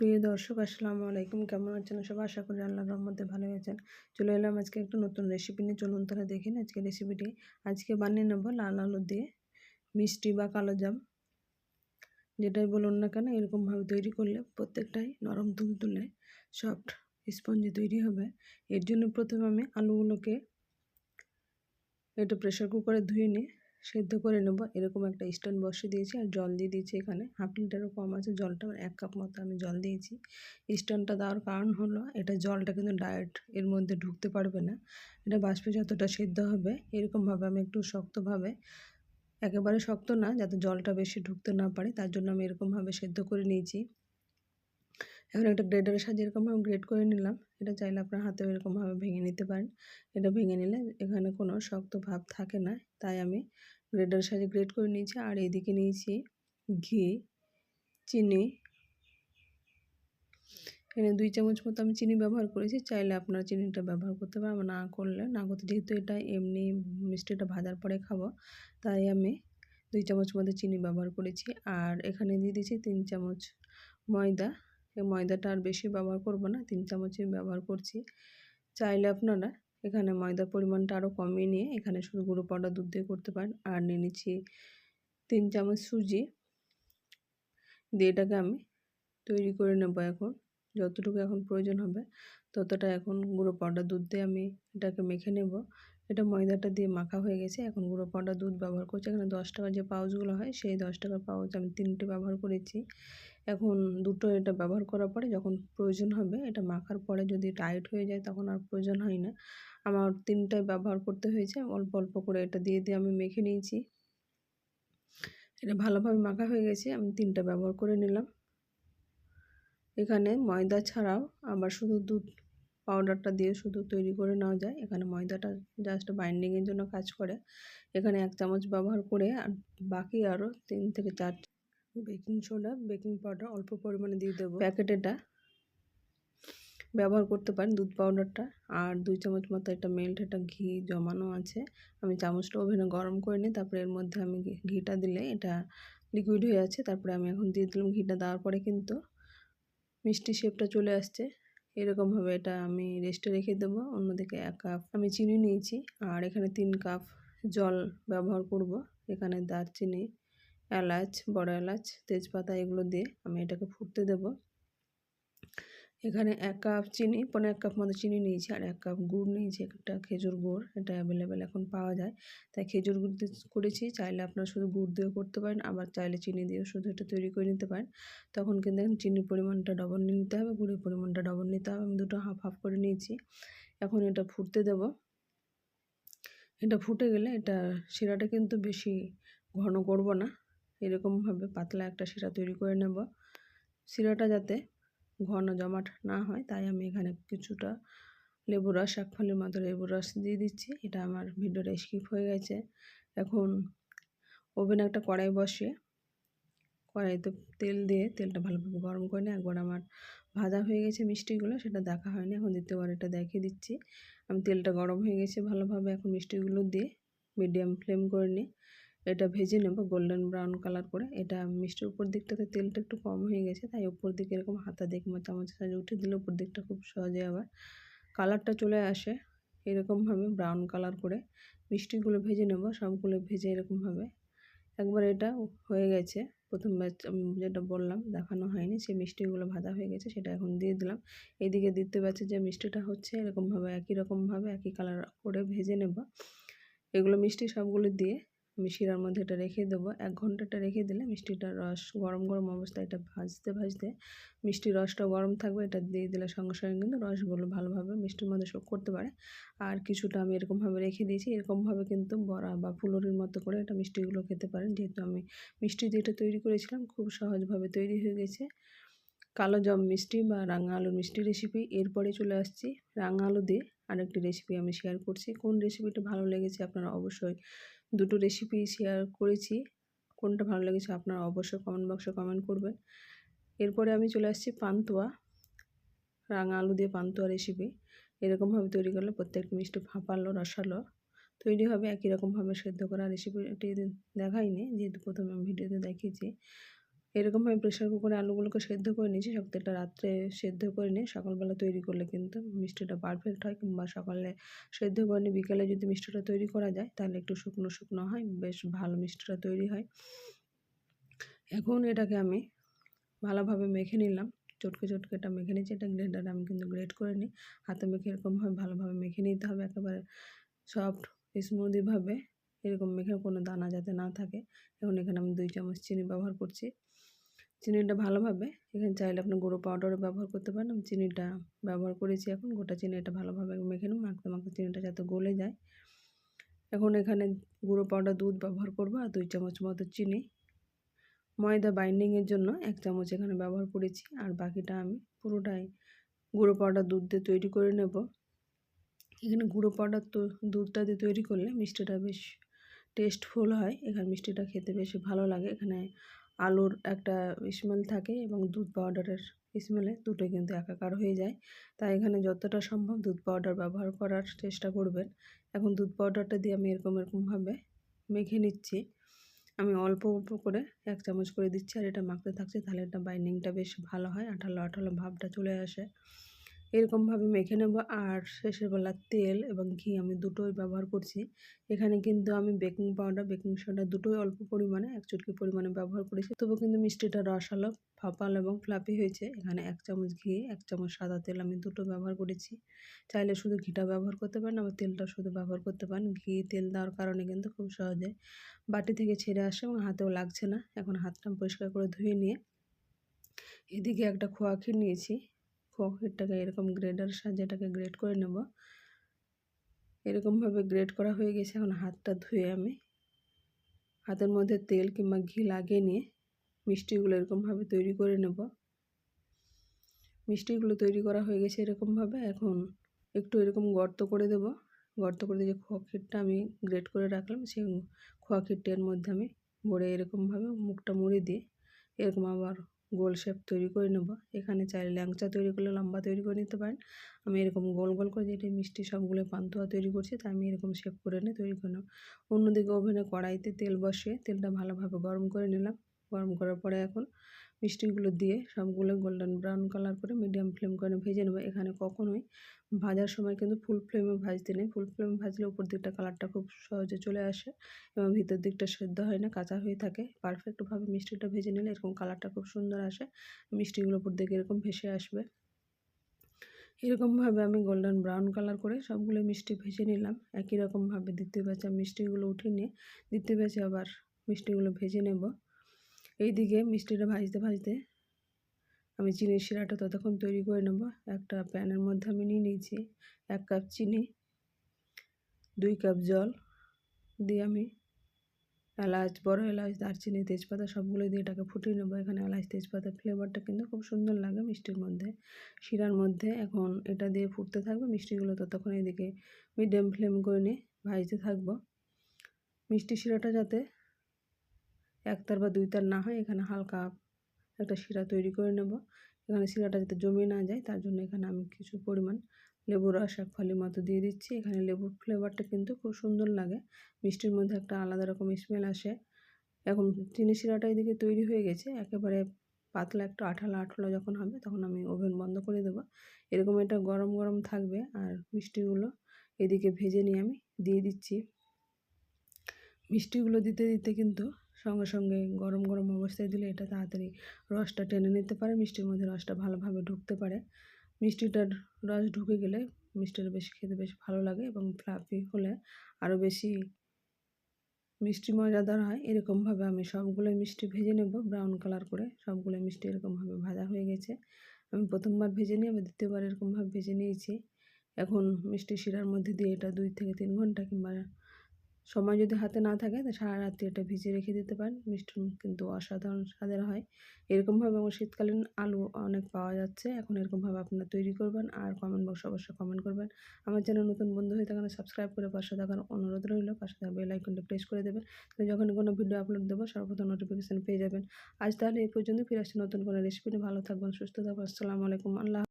সুপ্রিয় দর্শক, আসসালামু আলাইকুম। কেমন আছেন সবাই? আশা করি আল্লাহর রহমতে ভালো আছেন। চলে এলাম আজকে একটা নতুন রেসিপি নিয়ে। চলুন তারা দেখেন আজকে রেসিপিটি আজকে বানিয়ে নেব লাল আলু দিয়ে মিষ্টি বা কালো জাম। যেটাই বলুন না কেন, এরকমভাবে তৈরি করলে প্রত্যেকটাই নরম তুলতুলে সফট স্পঞ্জি তৈরি হবে। এর জন্য প্রথমে আমি আলুগুলোকে একটু প্রেশার কুকারে ধুয়ে নিয়ে সেদ্ধ করে নেব। এরকম একটা স্ট্যান্ড বসে দিয়েছি আর জল দিয়ে দিয়েছি এখানে। হাফ লিটারও কম আছে। জলটা এক কাপ মতো আমি জল দিয়েছি। স্ট্যান্ডটা দেওয়ার কারণ হলো, এটা জলটা কিন্তু ডায়েট এর মধ্যে ঢুকতে পারবে না। এটা বাষ্পে যতটা সেদ্ধ হবে এরকমভাবে আমি একটু শক্তভাবে, একেবারে শক্ত না, যাতে জলটা বেশি ঢুকতে না পারে, তার জন্য আমি এরকমভাবে সেদ্ধ করে নিয়েছি। এখন একটা গ্রেডারের সাহায্যে এরকমভাবে গ্রেড করে নিলাম। এটা চাইলে আপনার হাতেও এরকমভাবে ভেঙে নিতে পারেন। এটা ভেঙে নিলে এখানে কোনো শক্ত ভাব থাকে না। তাই আমি গ্রেডারের সাহায্যে গ্রেড করে নিয়েছি আর এদিকে নিয়েছি ঘি, চিনি। এখানে দুই চামচ মতো আমি চিনি ব্যবহার করেছি। চাইলে আপনারা চিনিটা ব্যবহার করতে পারবেন না করলে না করতে। যেহেতু এটা এমনি মিষ্টিটা ভাজার পরে খাব, তাই আমি দুই চামচ মতো চিনি ব্যবহার করেছি। আর এখানে দিয়ে দিয়েছি তিন চামচ ময়দা। ময়দাটা আর বেশি ব্যবহার করব না, তিন চামচই ব্যবহার করছি। চাইলে আপনারা এখানে ময়দার পরিমাণটা আরও কমিয়ে নিয়ে এখানে শুধু গুঁড়ো পাউডার, দুধ দিয়ে করতে পারেন। আর নিয়ে নিচ্ছি তিন চামচ সুজি। দিয়ে এটাকে আমি তৈরি করে নেব এখন। যতটুকু এখন প্রয়োজন হবে ততটা এখন গুঁড়ো পাউডার, দুধ দিয়ে আমি এটাকে মেখে নেব। এটা ময়দাটা দিয়ে মাখা হয়ে গেছে। এখন গুঁড়ো পাউডার দুধ ব্যবহার করছি। এখানে দশ টাকার যে পাউচগুলো হয়, সেই দশ টাকার পাউচ আমি তিনটে ব্যবহার করেছি। এখন দুটো এটা ব্যবহার করার পরে যখন প্রয়োজন হবে, এটা মাখার পরে যদি টাইট হয়ে যায় তখন আর প্রয়োজন হয় না। আমার তিনটায় ব্যবহার করতে হয়েছে। অল্প অল্প করে এটা দিয়ে দিয়ে আমি মেখে নিয়েছি। এটা ভালোভাবে মাখা হয়ে গেছে। আমি তিনটা ব্যবহার করে নিলাম। এখানে ময়দা ছাড়াও আবার শুধু দুধ পাউডারটা দিয়ে শুধু তৈরি করে নেওয়া যায়। এখানে ময়দাটা জাস্ট বাইন্ডিংয়ের জন্য কাজ করে। এখানে এক চামচ ব্যবহার করে আর বাকি আরও তিন থেকে চার বেকিং সোডা বেকিং পাউডার অল্প পরিমাণে দিয়ে দেবো। প্যাকেটেটা ব্যবহার করতে পারেন দুধ পাউডারটা আর দুই চামচ মতো একটা মেল্ট একটা ঘি জমানো আছে। আমি চামচটা ওভেনে গরম করে নিই, তারপরে এর মধ্যে আমি ঘিটা দিলে এটা লিকুইড হয়ে আছে। তারপরে আমি এখন দিয়ে দিলাম ঘিটা দেওয়ার পরে কিন্তু মিষ্টি শেপটা চলে আসছে। এরকমভাবে এটা আমি রেস্টে রেখে দেবো। অন্যদিকে এক কাপ আমি চিনি নিয়েছি। আর এখানে তিন কাপ জল ব্যবহার করব। এখানে দারচিনি, এলাচ, বড় এলাচ, তেজপাতা এগুলো দিয়ে আমি এটাকে ফুটতে দেব। এখানে এক কাপ চিনি পনেরো এক কাপ মতো চিনি নিয়েছি আর এক কাপ গুড় নিয়েছি, একটা খেজুর গুড়, এটা অ্যাভেলেবেল এখন পাওয়া যায়। তাই খেজুর গুড় দিয়ে করেছি, চাইলে আপনারা শুধু গুড় দিয়েও করতে পারেন, আবার চাইলে চিনি দিয়েও শুধু এটা তৈরি করে নিতে পারেন। তখন কিন্তু দেখেন চিনির পরিমাণটা ডবল নিতে হবে, গুড়ের পরিমাণটা ডবল নিতে হবে, আমি দুটো হাফ হাফ করে নিয়েছি। এখন এটা ফুটতে দেব। এটা ফুটে গেলে এটা শিরাটা কিন্তু বেশি ঘন করব না, এরকমভাবে পাতলা একটা শিরা তৈরি করে নেব। শিরাটা যাতে ঘন জমাট না হয়, তাই আমি এখানে কিছুটা লেবু রস, এক ফলের মতো লেবু রস দিয়ে দিচ্ছি। এটা আমার ভিডিওটা স্কিপ হয়ে গেছে। এখন ওভেনে একটা কড়াই বসে কড়াইতে তেল দিয়ে তেলটা ভালোভাবে গরম করে নিয়ে, একবার আমার ভাজা হয়ে গেছে মিষ্টিগুলো, সেটা দেখা হয়নি, এখন দ্বিতীয়বার এটা দেখিয়ে দিচ্ছি। আমি তেলটা গরম হয়ে গেছে ভালোভাবে, এখন মিষ্টিগুলো দিয়ে মিডিয়াম ফ্লেম করে নিই এটা ভেজে নেব গোল্ডেন ব্রাউন কালার করে। এটা মিষ্টির উপর দিকটাতে তেলটা একটু কম হয়ে গেছে, তাই উপর দিকে এরকম হাতা দিয়ে কিংবা চামচের সাহায্যে উঠে দিলে উপর দিকটা খুব সহজে আবার কালারটা চলে আসে এরকমভাবে ব্রাউন কালার করে। মিষ্টিগুলো ভেজে নেব, সবগুলো ভেজে এরকমভাবে। একবার এটা হয়ে গেছে, প্রথম ব্যাচ যেটা বললাম, দেখানো হয়নি, সেই মিষ্টিগুলো ভাজা হয়ে গেছে, সেটা এখন দিয়ে দিলাম। এদিকে দিতে পারছে যে মিষ্টিটা হচ্ছে, এরকমভাবে, একই রকমভাবে, একই কালার করে ভেজে নেব। এগুলো মিষ্টি সবগুলো দিয়ে শিরার মধ্যে এটা রেখে দেবো। এক ঘন্টাটা রেখে দিলে মিষ্টিটার রস, গরম গরম অবস্থায় এটা ভাজতে ভাজতে মিষ্টির রসটা গরম থাকবে, এটা দিয়ে দিলে সঙ্গে সঙ্গে কিন্তু রসগুলো ভালোভাবে মিষ্টির মধ্যে শোক করতে পারে। আর কিছুটা আমি এরকমভাবে রেখে দিয়েছি, এরকমভাবে কিন্তু বড়া বা ফুলরির মতো করে এটা মিষ্টিগুলো খেতে পারেন। যেহেতু আমি মিষ্টি দিয়ে এটা তৈরি করেছিলাম, খুব সহজভাবে তৈরি হয়ে গেছে। কালো জম মিষ্টি বা রাঙা আলুর মিষ্টি রেসিপি এরপরে চলে আসছি। রাঙা আলু দিয়ে আরেকটি রেসিপি আমি শেয়ার করছি। কোন রেসিপিটা ভালো লেগেছে আপনারা অবশ্যই দুটো রেসিপি শেয়ার করেছি। কোনটা ভালো লেগেছে আপনারা অবশ্যই কমেন্ট বক্সে কমেন্ট করবেন। এরপরে আমি চলে আসছি পান্তুয়া, রাঙা আলু দিয়ে পান্তুয়া রেসিপি এরকমভাবে তৈরি করলে প্রত্যেকটি মিষ্টি ফাঁপালো, রসালো, তৈরি হবে। একই রকমভাবে সেদ্ধ করা রেসিপিটি দেখাইনি, যেহেতু প্রথমে আমি ভিডিওতে দেখিয়েছি। এরকমভাবে প্রেশার কুকারে আলুগুলোকে সেদ্ধ করে নিয়েছি সব তেলটা রাত্রে সেদ্ধ করে নিয়ে সকালবেলা তৈরি করলে কিন্তু মিষ্টিটা পারফেক্ট হয় কিংবা সকালে সেদ্ধ করে নিয়ে বিকেলে যদি মিষ্টিটা তৈরি করা যায়, তাহলে একটু শুকনো শুকনো হয়, বেশ ভালো মিষ্টিটা তৈরি হয়। এখন এটাকে আমি ভালোভাবে মেখে নিলাম, চটকে চটকে এটা মেখে নিচ্ছি এটা গ্রেডার আমি কিন্তু গ্রেড করে নিই। হাতে মেখে এরকমভাবে ভালোভাবে মেখে নিতে হবে, একেবারে সফট স্মুদিভাবে এরকম মেখে কোনো দানা যাতে না থাকে। এখন এখানে আমি দুই চামচ চিনি ব্যবহার করছি। চিনিটা ভালোভাবে এখানে চাইলে আপনি গুঁড়ো পাউডারও ব্যবহার করতে পারেন। আমি চিনিটা ব্যবহার করেছি এখন, গোটা চিনিটা ভালোভাবে মেখে নিই মাখতে মাখতে চিনিটা যাতে গলে যায়। এখন এখানে গুঁড়ো পাউডার দুধ ব্যবহার করব আর দুই চামচ মতো চিনি। ময়দা বাইন্ডিংয়ের জন্য এক চামচ এখানে ব্যবহার করেছি। আর বাকিটা আমি পুরোটাই গুঁড়ো পাউডার দুধ দিয়ে তৈরি করে নেব। এখানে গুঁড়ো পাউডার তো দুধটা দিয়ে তৈরি করলে মিষ্টিটা বেশ টেস্টফুল হয়। এখানে মিষ্টিটা খেতে বেশি ভালো লাগে। এখানে আলুর একটা স্মেল থাকে এবং দুধ পাউডারের স্মেলে দুটোই কিন্তু একাকার হয়ে যায়। তাই এখানে যতটা সম্ভব দুধ পাউডার ব্যবহার করার চেষ্টা করবেন। এখন দুধ পাউডারটা দিয়ে আমি এরকম এরকমভাবে মেখে নিচ্ছি। আমি অল্প অল্প করে এক চামচ করে দিচ্ছি আর এটা মাখতে থাকছে। তাহলে এটা বাইন্ডিংটা বেশ ভালো হয়। আঠালো আঠালো ভাবটা চলে আসে। এরকমভাবে মেখে নেব। আর শেষের বেলা তেল এবং ঘি আমি দুটোই ব্যবহার করছি। এখানে কিন্তু আমি বেকিং পাউডার, বেকিং সোডা দুটোই অল্প পরিমাণে, এক চুটকি পরিমাণে ব্যবহার করেছি। তবু কিন্তু মিষ্টিটা রসালো ফাপাল এবং ফ্লাপি হয়েছে। এখানে এক চামচ ঘি, এক চামচ সাদা তেল আমি দুটো ব্যবহার করেছি। চাইলে শুধু ঘিটা ব্যবহার করতে পারেন, আবার তেলটা শুধু ব্যবহার করতে পারেন। ঘি, তেল দেওয়ার কারণে কিন্তু খুব সহজে বাটি থেকে ছেড়ে আসে এবং হাতেও লাগছে না। এখন হাতটা পরিষ্কার করে ধুয়ে নিয়ে এদিকে একটা খোয়া ক্ষীর নিয়েছি। পকেটটাকে এরকম গ্রেডার সাহায্যে এটাকে গ্রেড করে নেব। এরকমভাবে গ্রেড করা হয়ে গেছে, এখন হাতটা ধুয়ে আমি। হাতের মধ্যে তেল কিংবা ঘি লাগিয়ে নিয়ে মিষ্টিগুলো এরকমভাবে তৈরি করে নেব। মিষ্টিগুলো তৈরি করা হয়ে গেছে এরকমভাবে, এখন একটু এরকম গর্ত করে দেব। গর্ত করে দিয়ে খোয়া ক্ষীরটা আমি গ্রেড করে রাখলাম, সেই খোয়া ক্ষীরটার মধ্যে আমি ভরে এরকমভাবে মুখটা মুড়ে দিয়ে এরকম আবার গোল শেপ তৈরি করে নেব। এখানে চাইলে ল্যাংচা তৈরি করলে লম্বা তৈরি করে নিতে পারেন। আমি এরকম গোল গোল করে যেটা মিষ্টি সবগুলো পান্তুয়া তৈরি করছি তাই আমি এরকম শেপ করে নিয়ে তৈরি করে নেব। অন্যদিকে ওভেনে কড়াইতে তেল বসিয়ে তেলটা ভালোভাবে গরম করে নিলাম। গরম করার পরে এখন মিষ্টিগুলো দিয়ে সবগুলো গোল্ডেন ব্রাউন কালার করে মিডিয়াম ফ্লেম করে ভেজে নেব। এখানে কখনোই ভাজার সময় কিন্তু ফুল ফ্লেমে ভাজতে নেই। ফুল ফ্লেমে ভাজলে উপর দিকটা কালারটা খুব সহজে চলে আসে এবং ভিতর দিকটা সেদ্ধ হয় না, কাঁচা হয়ে থাকে। পারফেক্টভাবে মিষ্টিটা ভেজে নিলে এরকম কালারটা খুব সুন্দর আসে। মিষ্টিগুলো উপর দিকে এরকম ভেসে আসবে। এরকমভাবে আমি গোল্ডেন ব্রাউন কালার করে সবগুলো মিষ্টি ভেজে নিলাম। একই রকমভাবে দ্বিতীয় ব্যাচে মিষ্টিগুলো উঠিয়ে নিয়ে দ্বিতীয় ব্যাচে আবার মিষ্টিগুলো ভেজে নেব। এইদিকে মিষ্টিটা ভাজতে ভাজতে আমি চিনির শিরাটা ততক্ষণ তৈরি করে নেব। একটা প্যানের মধ্যে আমি নিয়ে নিয়েছি এক কাপ চিনি, দুই কাপ জল দিয়ে আমি এলাচ, বড় এলাচ, দারচিনি, তেজপাতা সবগুলো দিয়ে এটাকে ফুটিয়ে নেব। এখানে এলাচ, তেজপাতা ফ্লেভারটা কিন্তু খুব সুন্দর লাগে মিষ্টির মধ্যে। শিরার মধ্যে এখন এটা দিয়ে ফুটতে থাকবে মিষ্টিগুলো ততক্ষণ এদিকে মিডিয়াম ফ্লেম করে নিয়ে ভাজতে থাকব। মিষ্টি শিরাটা যাতে একতার বা দুই তার না হয় এখানে হালকা একটা শিরা তৈরি করে নেব। এখানে শিরাটা যাতে জমে না যায়, তার জন্য এখানে আমি কিছু পরিমাণ লেবুর রস এক ফালি মতো দিয়ে দিচ্ছি। এখানে লেবুর ফ্লেভারটা কিন্তু খুব সুন্দর লাগে, মিষ্টির মধ্যে একটা আলাদা রকম স্মেল আসে। এখন চিনি শিরাটা এদিকে তৈরি হয়ে গেছে, একেবারে পাতলা একটু আঠালো আঠালো যখন হবে তখন আমি ওভেন বন্ধ করে দেবো। এরকম এটা গরম গরম থাকবে আর মিষ্টিগুলো এদিকে ভেজে নিয়ে আমি দিয়ে দিচ্ছি। মিষ্টিগুলো দিতে দিতে কিন্তু সঙ্গে সঙ্গে গরম গরম অবস্থায় দিলে এটা তাড়াতাড়ি রসটা টেনে নিতে পারে, মিষ্টির মধ্যে রসটা ভালোভাবে ঢুকতে পারে। মিষ্টিটার রস ঢুকে গেলে মিষ্টিটা বেশি খেতে বেশ ভালো লাগে এবং ফ্লাফি হলে আরও বেশি মিষ্টি মজাদার হয়। এরকমভাবে আমি সবগুলোই মিষ্টি ভেজে নেব ব্রাউন কালার করে সবগুলো মিষ্টি এরকমভাবে ভাজা হয়ে গেছে। আমি প্রথমবার ভেজে নিয়ে আবার দ্বিতীয়বার এরকমভাবে ভেজে নিয়েছি। এখন মিষ্টি শিরার মধ্যে দিয়ে এটা দুই থেকে তিন ঘণ্টা কিংবা সময় যদি হাতে না থাকে, তা সারা রাত্রি এটা ভিজিয়ে রেখে দিতে পারেন। মিষ্টি কিন্তু অসাধারণ স্বাদের হয়। এরকমভাবে আমার শীতকালীন আলু অনেক পাওয়া যাচ্ছে। এখন এরকমভাবে আপনারা তৈরি করবেন আর কমেন্ট বক্সে অবশ্যই কমেন্ট করবেন। আমার চ্যানেল নতুন বন্ধু হয়ে থাকেন সাবস্ক্রাইব করে পাশে থাকার অনুরোধ রইল। পাশে থাকা বেল আইকনটা প্রেস করে দেবেন। যখন কোনো ভিডিও আপলোড দেবো, সর্বপ্রথম নোটিফিকেশান পেয়ে যাবেন। আজ তাহলে এই পর্যন্ত। ফিরে আসছে নতুন কোনো রেসিপি ভালো থাকবেন, সুস্থ থাকবেন। আসসালামু আলাইকুম। আল্লাহ